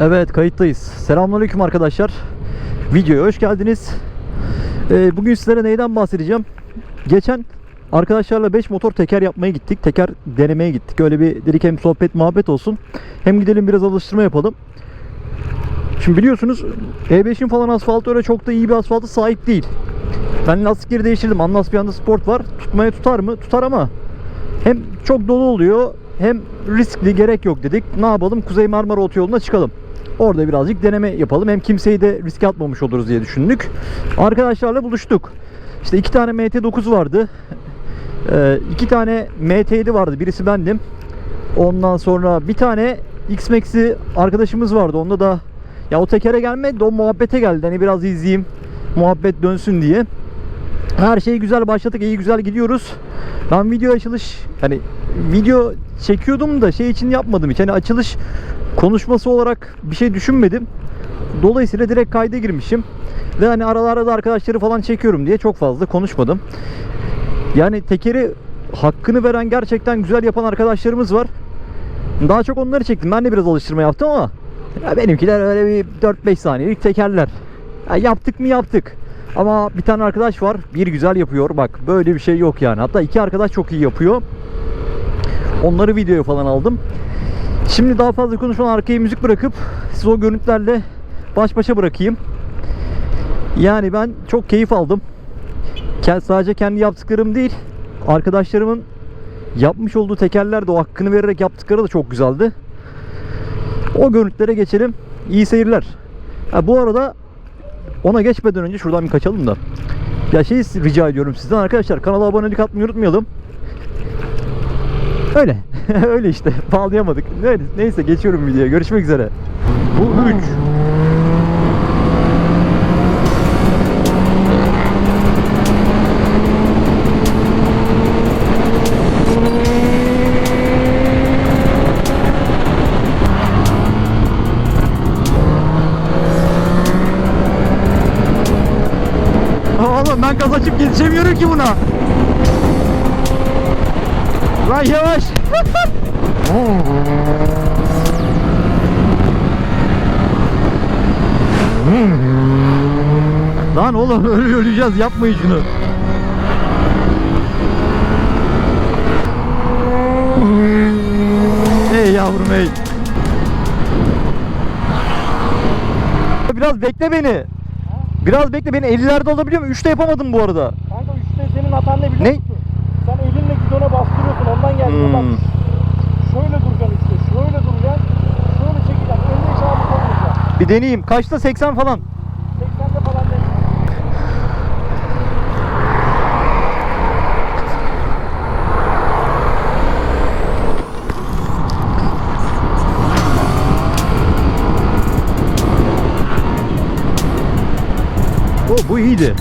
Evet kayıttayız. Selamünaleyküm arkadaşlar. Videoya hoş geldiniz. Ee, bugün sizlere neyden bahsedeceğim? Geçen arkadaşlarla 5 motor teker yapmaya gittik. Teker denemeye gittik. Öyle bir dedik hem sohbet muhabbet olsun. Hem gidelim biraz alıştırma yapalım. Şimdi biliyorsunuz E5'in falan asfaltı öyle çok da iyi bir asfalta sahip değil. Ben lastikleri değiştirdim. Anlas bir anda sport var. Tutmaya tutar mı? Tutar ama hem çok dolu oluyor hem riskli gerek yok dedik. Ne yapalım? Kuzey Marmara Otoyolu'na çıkalım. Orada birazcık deneme yapalım. Hem kimseyi de riske atmamış oluruz diye düşündük. Arkadaşlarla buluştuk. İşte iki tane MT9 vardı. Ee, iki tane MT7 vardı. Birisi bendim. Ondan sonra bir tane X-Max'i arkadaşımız vardı. Onda da ya o tekere gelmedi de o muhabbete geldi. Hani biraz izleyeyim. Muhabbet dönsün diye. Her şeyi güzel başladık. iyi güzel gidiyoruz. Ben video açılış hani video çekiyordum da şey için yapmadım hiç. Hani açılış konuşması olarak bir şey düşünmedim. Dolayısıyla direkt kayda girmişim. Ve hani aralarda da arkadaşları falan çekiyorum diye çok fazla konuşmadım. Yani tekeri hakkını veren gerçekten güzel yapan arkadaşlarımız var. Daha çok onları çektim. Ben de biraz alıştırma yaptım ama ya benimkiler öyle bir 4-5 saniyelik tekerler. Ya yaptık mı yaptık. Ama bir tane arkadaş var. Bir güzel yapıyor. Bak böyle bir şey yok yani. Hatta iki arkadaş çok iyi yapıyor. Onları videoya falan aldım. Şimdi daha fazla konuşmadan arkaya müzik bırakıp sizi o görüntülerle baş başa bırakayım. Yani ben çok keyif aldım. Sadece kendi yaptıklarım değil, arkadaşlarımın yapmış olduğu tekerler de o hakkını vererek yaptıkları da çok güzeldi. O görüntülere geçelim. İyi seyirler. Ha, bu arada ona geçmeden önce şuradan bir kaçalım da. Ya şey rica ediyorum sizden arkadaşlar kanala abonelik atmayı unutmayalım. Öyle. Öyle işte. Bağlayamadık. Neyse, geçiyorum videoya. Görüşmek üzere. Bu 3. Oğlum ben gaz açıp yetişemiyorum ki buna. Lan yavaş. Lan oğlum öyle öleceğiz yapmayın şunu. Ey yavrum ey. Biraz bekle beni. Biraz bekle beni 50'lerde olabiliyor mu? 3'te yapamadım bu arada. Kanka üstte senin hatan ne biliyor Ne? musun? Sen elinle gidona bastırıyorsun ondan geldi. Hmm. Bak şöyle duracaksın işte şöyle duracaksın. Şöyle çekeceksin. Önde hiç ağırlık olmayacak. Bir deneyeyim. Kaçta 80 falan. 80'de falan değil. O bu iyiydi.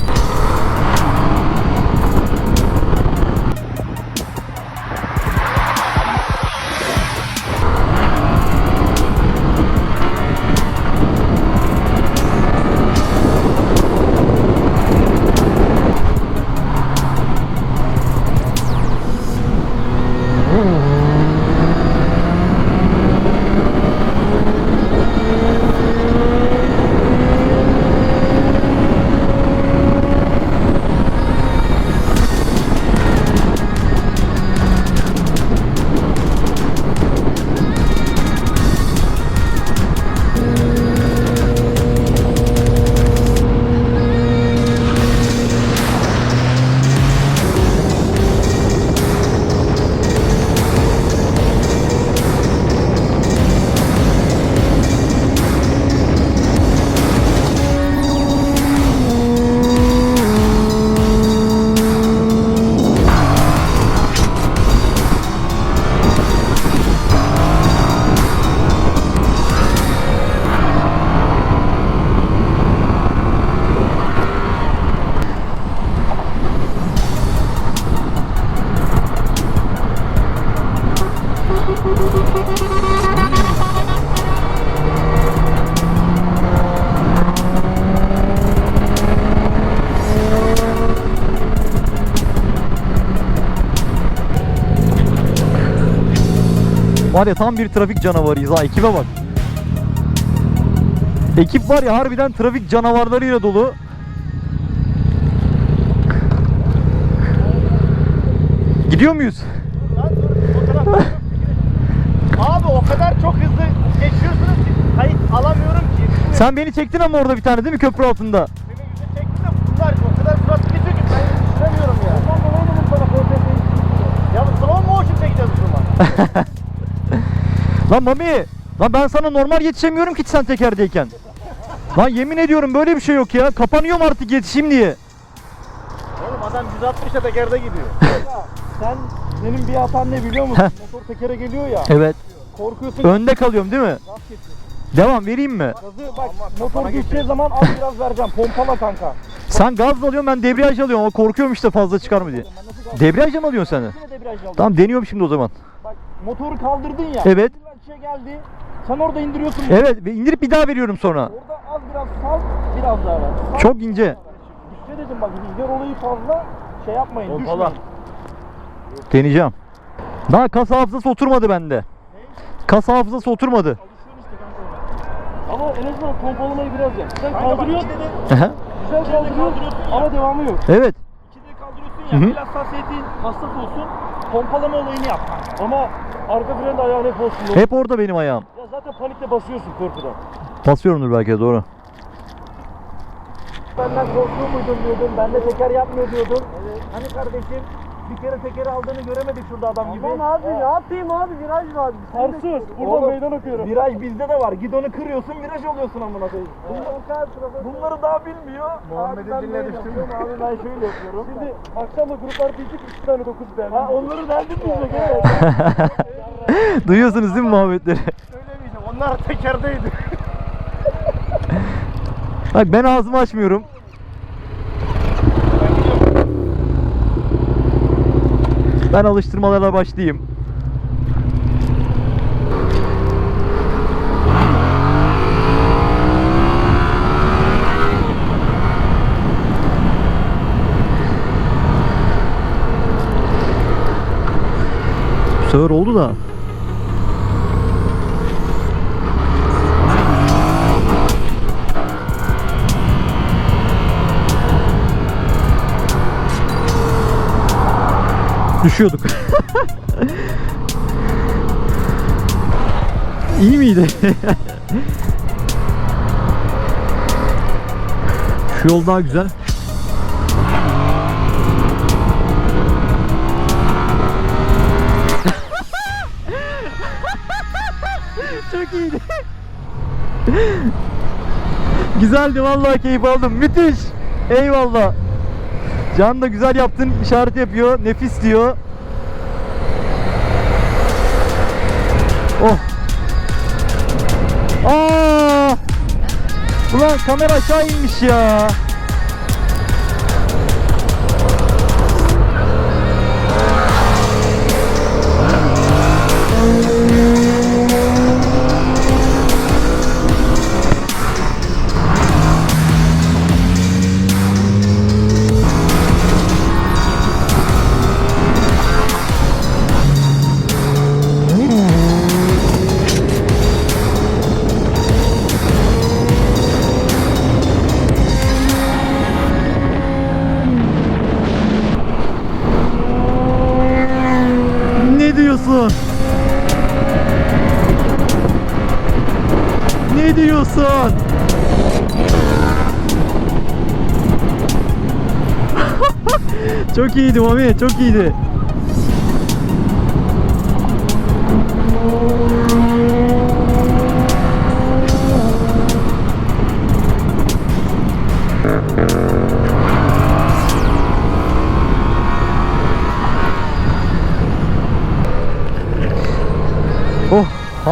Var ya tam bir trafik canavarıyız ha ekibe bak. Ekip var ya harbiden trafik canavarlarıyla dolu. Gidiyor muyuz? Lan dur, fotoğraf. Abi o kadar çok hızlı geçiyorsunuz ki kayıt alamıyorum ki. Sen beni çektin ama orada bir tane değil mi köprü altında? Senin yüzü çekti de bunlar o kadar surat geçiyor ki ben düşünemiyorum ya. Ya bu slow motion çekeceğiz zaman. Lan Mami! Lan ben sana normal yetişemiyorum ki sen tekerdeyken. Lan yemin ediyorum böyle bir şey yok ya. Kapanıyorum artık yetişeyim diye. Oğlum adam 160'a tekerde gidiyor. Sen senin bir hatan ne biliyor musun? Motor tekere geliyor ya. Evet. Korkuyorsun. Önde kalıyorum değil mi? Devam vereyim mi? Gazı bak motor geçeceği zaman az biraz vereceğim. Pompala kanka. Sen gaz alıyorsun ben debriyaj alıyorum ama korkuyorum işte fazla çıkar mı diye. Debriyajla mı alıyorsun sen de? Yine debriyaj aldım. Tamam deniyorum şimdi o zaman. Bak motoru kaldırdın ya. Evet. Şey geldi. Sen orada indiriyorsun. Evet ve indirip bir daha veriyorum sonra. Orada az biraz sal, biraz daha ver. Sal, Çok ince. Düşse dedim bak rüzgar olayı fazla şey yapmayın. Pompala. Düşmeyin. Deneyeceğim. Daha kas hafızası oturmadı bende. Kas hafızası oturmadı. Ama en azından pompalamayı biraz yap. Sen kaldırıyorsun. Güzel kaldırıyorsun ama devamı yok. evet. Kaldırıyorsun Hı ya. hı. El hassasiyetin hassas olsun. Pompalama olayını yap. Ama arka fren de ayağın hep olsun. Hep orada benim ayağım. Ya zaten panikle basıyorsun korkudan. Basıyorumdur belki de doğru. Benden korkuyor muydun diyordun. Ben de teker yapmıyor diyordun. Hani kardeşim bir kere tekeri aldığını göremedik şurada adam gibi. Aman abi ne yapayım abi viraj var. Sarsız. Buradan meydan okuyorum. Viraj bizde de var. Gidonu kırıyorsun, viraj oluyorsun amına koyayım. Bunlar, bunları daha bilmiyor. Muhammed'in Abi ben diline böyle yapıyorum, Abi ben şöyle yapıyorum. Şimdi akşamda gruplar diyecek 3 tane 9 beğendim. Ha onları derdim diyecek evet. Duyuyorsunuz değil mi muhabbetleri? Söylemeyeceğim. Onlar tekerdeydi. Bak ben ağzımı açmıyorum. Ben alıştırmalarla başlayayım. Bu oldu da. Düşüyorduk. İyi miydi? Şu yol daha güzel. Çok iyiydi. Güzeldi vallahi keyif aldım. Müthiş. Eyvallah. Can da güzel yaptın. işaret yapıyor. Nefis diyor. Oh. Aa! Ulan kamera aşağı inmiş ya. Diyorsun? Ne diyorsun? çok iyiydi Mami, çok iyiydi.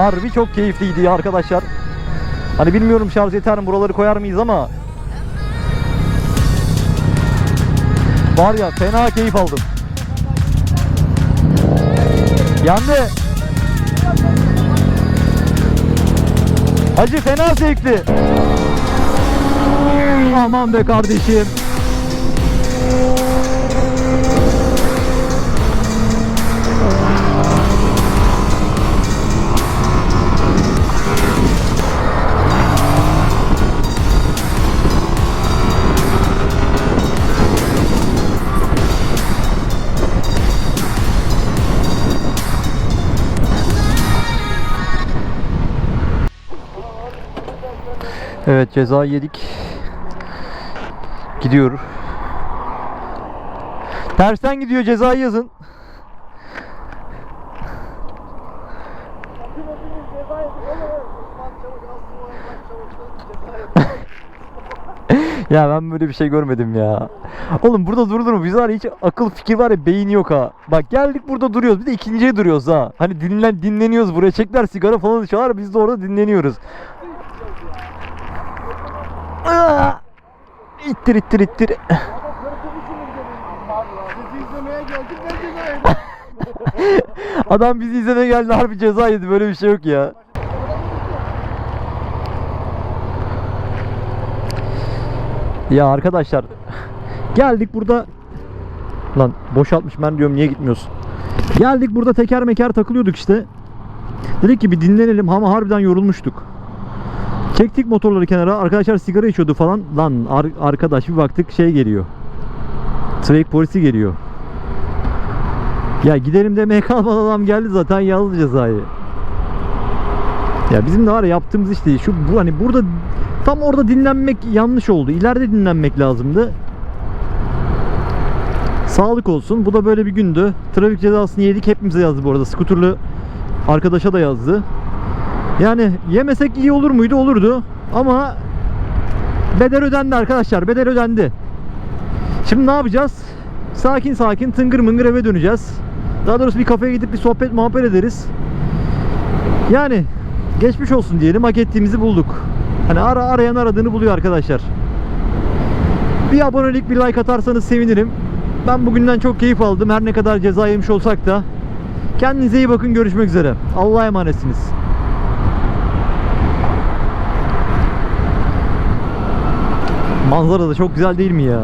Harbi çok keyifliydi ya arkadaşlar. Hani bilmiyorum şarj yeter mi buraları koyar mıyız ama Var ya fena keyif aldım. Yandı. Hacı fena zevkli. Aman be kardeşim. Evet ceza yedik. Gidiyor. Tersten gidiyor cezayı yazın. ya ben böyle bir şey görmedim ya. Oğlum burada durulur mu? Biz hiç akıl fikir var ya beyin yok ha. Bak geldik burada duruyoruz. Bir de ikinciye duruyoruz ha. Hani dinlen dinleniyoruz buraya. Çekler sigara falan içiyorlar. Biz de orada dinleniyoruz. İttir ittir ittir. Adam bizi izlemeye geldi harbi ceza yedi. Böyle bir şey yok ya. Ya arkadaşlar geldik burada lan boşaltmış ben diyorum niye gitmiyorsun? Geldik burada teker meker takılıyorduk işte. Dedik ki bir dinlenelim ama harbiden yorulmuştuk. Çektik motorları kenara. Arkadaşlar sigara içiyordu falan. Lan ar- arkadaş bir baktık şey geliyor. Trafik polisi geliyor. Ya gidelim demeye kalmadan adam geldi zaten yazdı cezayı. Ya bizim de var ya yaptığımız iş değil. Şu bu hani burada tam orada dinlenmek yanlış oldu. İleride dinlenmek lazımdı. Sağlık olsun. Bu da böyle bir gündü. Trafik cezasını yedik. Hepimize yazdı bu arada. Skuturlu arkadaşa da yazdı. Yani yemesek iyi olur muydu? Olurdu. Ama bedel ödendi arkadaşlar. Bedel ödendi. Şimdi ne yapacağız? Sakin sakin tıngır mıngır eve döneceğiz. Daha doğrusu bir kafeye gidip bir sohbet muhabbet ederiz. Yani geçmiş olsun diyelim. Hak ettiğimizi bulduk. Hani ara arayan aradığını buluyor arkadaşlar. Bir abonelik bir like atarsanız sevinirim. Ben bugünden çok keyif aldım. Her ne kadar ceza yemiş olsak da. Kendinize iyi bakın. Görüşmek üzere. Allah'a emanetsiniz. Manzara da çok güzel değil mi ya?